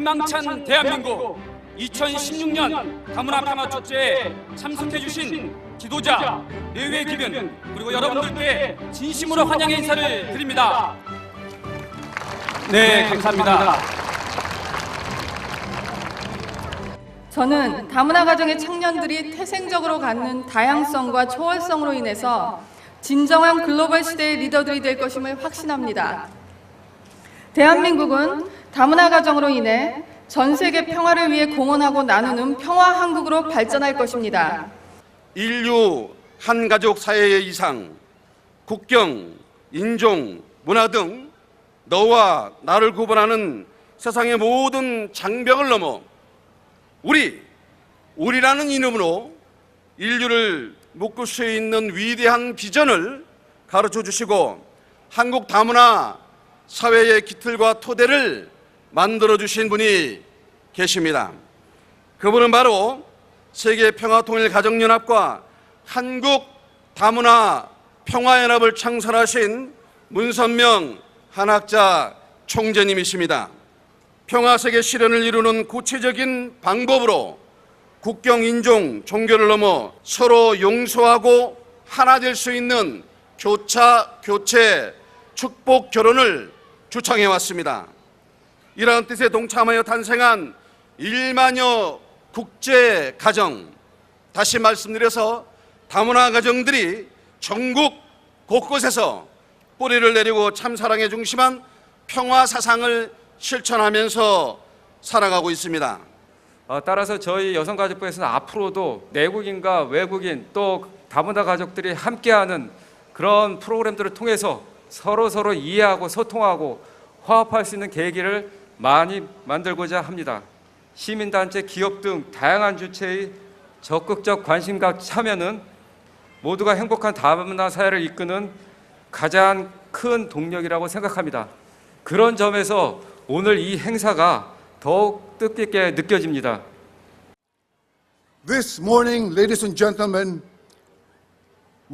희망찬 대한민국 2016년 다문화 평화 축제에 참석해 주신 지도자, 내외 기변 그리고 여러분들께 진심으로 환영의 인사를 드립니다. 네, 감사합니다. 저는 다문화 가정의 청년들이 태생적으로 갖는 다양성과 초월성으로 인해서 진정한 글로벌 시대의 리더들이 될 것임을 확신합니다. 대한민국은 다문화 가정으로 인해 전 세계 평화를 위해 공헌하고 나누는 평화 한국으로 발전할 것입니다. 인류 한 가족 사회의 이상, 국경, 인종, 문화 등 너와 나를 구분하는 세상의 모든 장벽을 넘어 우리, 우리라는 이름으로 인류를 묶을 수 있는 위대한 비전을 가르쳐 주시고 한국 다문화 사회의 기틀과 토대를 만들어 주신 분이 계십니다. 그분은 바로 세계 평화통일가정연합과 한국 다문화 평화연합을 창설하신 문선명 한학자 총재님이십니다. 평화세계 실현을 이루는 구체적인 방법으로 국경, 인종, 종교를 넘어 서로 용서하고 하나 될 수 있는 교차, 교체, 축복 결혼을 주창해 왔습니다. 이러한 뜻에 동참하여 탄생한 1만여 국제 가정 다시 말씀드려서 다문화 가정들이 전국 곳곳에서 뿌리를 내리고 참 사랑에 중심한 평화 사상을 실천하면서 살아가고 있습니다. 어, 따라서 저희 여성가족부에서는 앞으로도 내국인과 외국인 또 다문화 가족들이 함께하는 그런 프로그램들을 통해서 서로 서로 이해하고 소통하고 화합할 수 있는 계기를 많이 만들고자 합니다. 시민단체, 기업 등 다양한 주체의 적극적 관심과 참여는 모두가 행복한 다문화 사회를 이끄는 가장 큰 동력이라고 생각합니다. 그런 점에서 오늘 이 행사가 더욱 뜻깊게 느껴집니다. This morning, ladies and gentlemen,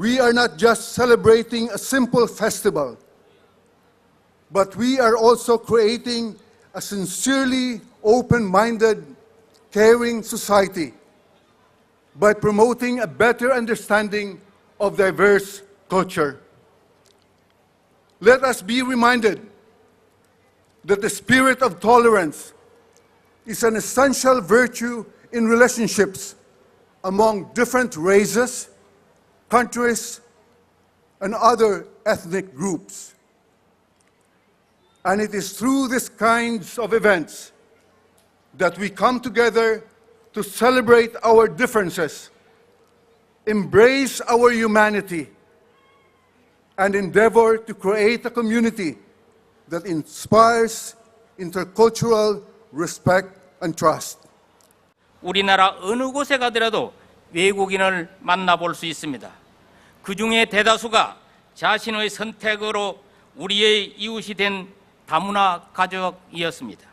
we are not just celebrating a simple festival, but we are also creating a sincerely open minded, caring society by promoting a better understanding of diverse culture. Let us be reminded that the spirit of tolerance is an essential virtue in relationships among different races, countries, and other ethnic groups. And it is through these kinds of events that we come together to celebrate our differences, embrace our humanity, and endeavor to create a community that inspires intercultural respect and trust. 우리나라 어느 곳에 가더라도 외국인을 만나볼 수 있습니다. 그 중에 대다수가 자신의 선택으로 우리의 이웃이 된 다문화 가족이었습니다.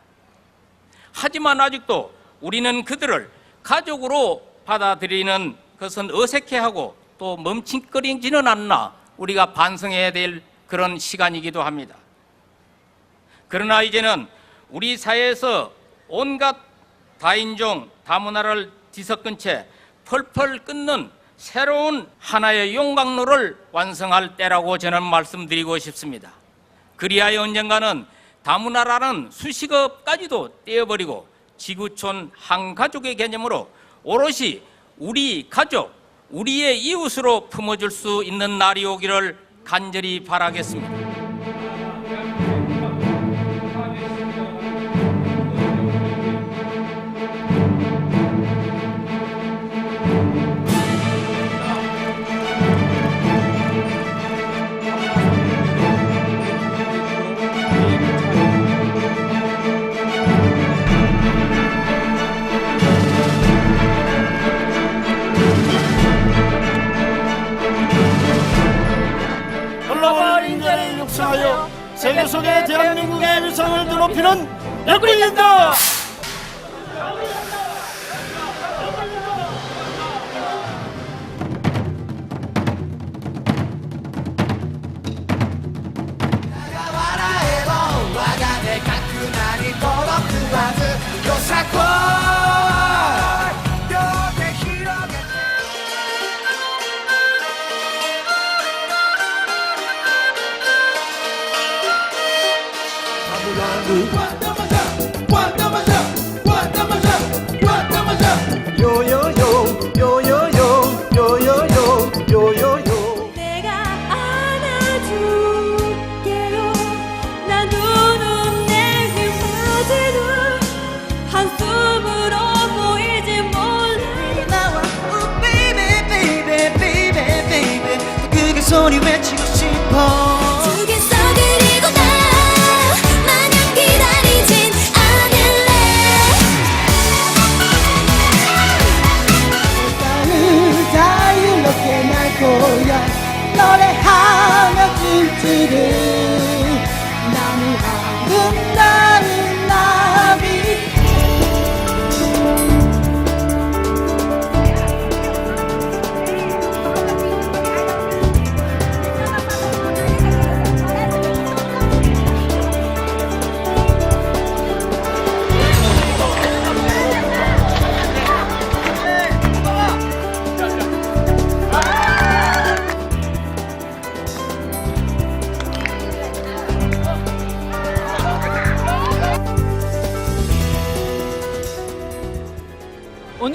하지만 아직도 우리는 그들을 가족으로 받아들이는 것은 어색해하고 또 멈칫거리지는 않나 우리가 반성해야 될 그런 시간이기도 합니다. 그러나 이제는 우리 사회에서 온갖 다인종, 다문화를 뒤섞은 채 펄펄 끓는 새로운 하나의 용광로를 완성할 때라고 저는 말씀드리고 싶습니다. 그리하여 언젠가는 다문화라는 수식어까지도 떼어버리고 지구촌 한 가족의 개념으로 오롯이 우리 가족, 우리의 이웃으로 품어줄 수 있는 날이 오기를 간절히 바라겠습니다. 세계 속의 대한민국의 위상을 높이는 여군이다.「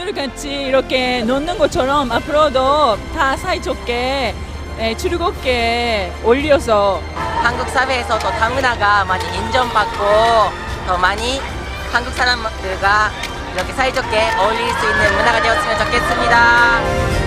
오늘 같이 이렇게 놓는 것처럼 앞으로도 다 사이좋게 예, 즐겁게 올려서 한국 사회에서도 다문화가 많이 인정받고 더 많이 한국 사람들과 이렇게 사이좋게 어울릴 수 있는 문화가 되었으면 좋겠습니다.